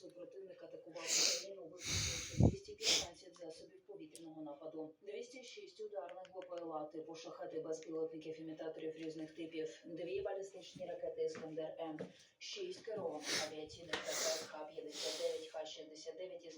супротивник атакував Україну, випустивши 215 засобів повітряного нападу, 206 ударних БПЛА типу шахети безпілотників імітаторів різних типів, дві балістичні ракети Іскандер М, 6 керованих авіаційних ракет Х-59, Х-69 із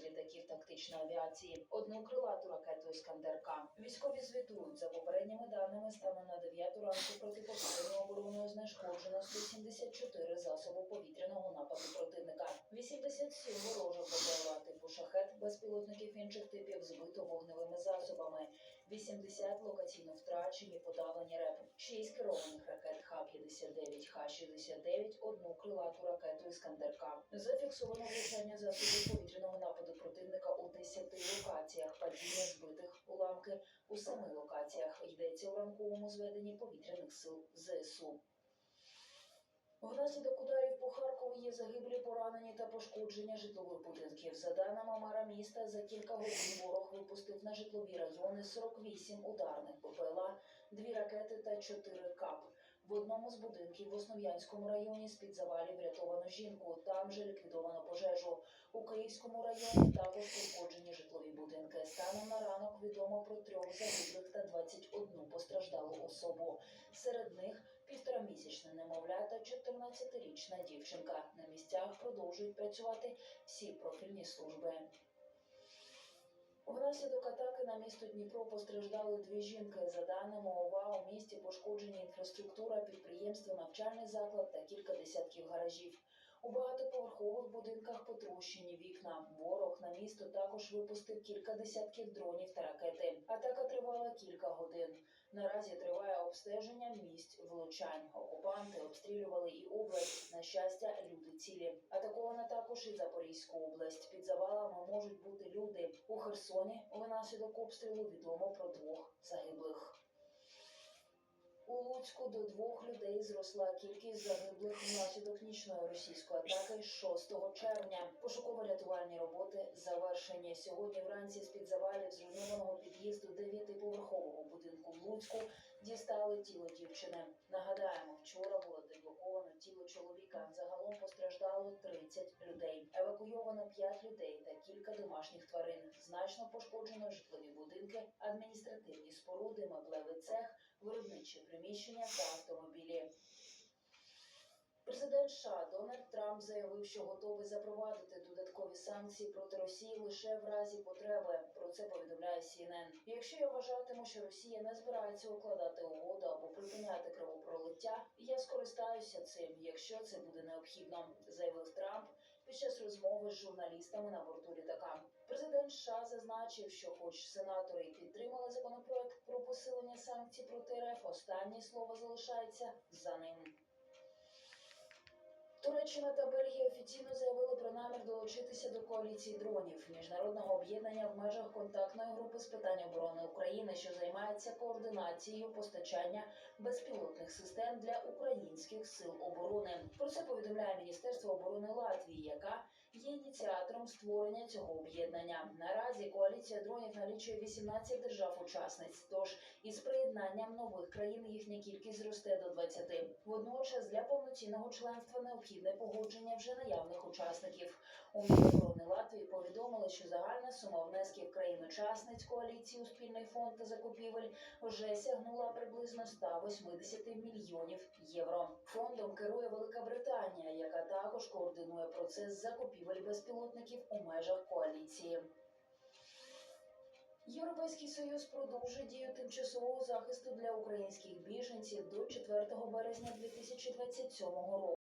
тактичної авіації, одну крилату ракету Іскандер К. Військові звітують за попередніми даними станом на 9 ранку протиповітряною обороною знешкоджено 174 засоби повітряного нападу противника, 87 ворожих БПЛА типу шахет, безпілотників інших типів збито вогневими засобами, 80 локаційно втрачені, подавлені РЕП, 6 керованих ракет Х-59, Х-69, одну крилату ракету Іскандер-К. Зафіксовано влучання засобів повітряного нападу противника у 10 локаціях, падіння збитих уламки у 7 локаціях. Йдеться у ранковому зведенні повітряних сил ЗСУ. Внаслідок ударів по Харкову є загиблі, поранені та пошкодження житлових будинків. За даними мера міста, за кілька годин ворог випустив на житлові райони 48 ударних БПЛА, дві ракети та чотири КАП. В одному з будинків в Основ'янському районі з-під завалів врятовано жінку. Там же ліквідовано пожежу. У Київському районі також пошкоджені житлові будинки. Станом на ранок відомо про трьох загиблих та 21 постраждалу особу. Серед них півторамісячне немовля та 14-річна дівчинка. На місцях продовжують працювати всі профільні служби. Внаслідок атаки на місто Дніпро постраждали дві жінки. За даними ОВА, у місті пошкоджені інфраструктура, підприємство, навчальний заклад та кілька десятків гаражів. У багатоповерхових будинках потрощені вікна. Ворог на місто також випустив кілька десятків дронів та ракети. Атака тривала кілька годин. Наразі триває обстеження місць влучань. Окупанти обстрілювали і область. На щастя, люди цілі. Атакована також і Запорізька область. Під завалами можуть бути люди. У Херсоні внаслідок обстрілу відомо про двох загиблих. У Луцьку до двох людей зросла кількість загиблих внаслідок нічної російської атаки 6 червня. Пошуково-рятувальні роботи завершені. Сьогодні вранці з-під завалів зруйнованого під'їзду дев'ятиповерхового будинку в Луцьку дістали тіло дівчини. Нагадаємо, вчора було деблоковано тіло чоловіка. Загалом постраждало 30 людей. Евакуйовано 5 людей та кілька домашніх тварин. Значно пошкоджено житлові будинки, адміністративні споруди, меблевий цех, виробничі приміщення та автомобілі. Президент США Дональд Трамп заявив, що готовий запровадити додаткові санкції проти Росії лише в разі потреби. Про це повідомляє CNN. Якщо я вважатиму, що Росія не збирається укладати угоду або припиняти кровопролиття, я скористаюся цим, якщо це буде необхідно, заявив Трамп під час розмови з журналістами на борту літака. Президент США зазначив, що, хоч сенатори підтримали законопроект про посилення санкцій проти РФ, останнє слово залишається за ним. Туреччина та Бельгія офіційно заявили про намір долучитися до коаліції дронів міжнародного об'єднання в межах контактної групи з питань оборони України, що займається координацією постачання безпілотних систем для українських сил оборони. Про це повідомляє Міністерство оборони Латвії, яка є ініціатором створення цього об'єднання. Наразі коаліція дронів налічує 18 держав-учасниць. Тож із приєднанням нових країн їхня кількість зросте до 20. Водночас для повноцінного членства необхідне погодження вже наявних учасників. У Міноборони Латвії повідомили, що загальна сума внесків країн-учасниць коаліції у спільний фонд та закупівель вже сягнула приблизно 180 мільйонів євро. Фондом яка також координує процес закупівель безпілотників у межах коаліції. Європейський союз продовжує дію тимчасового захисту для українських біженців до 4 березня 2027 року.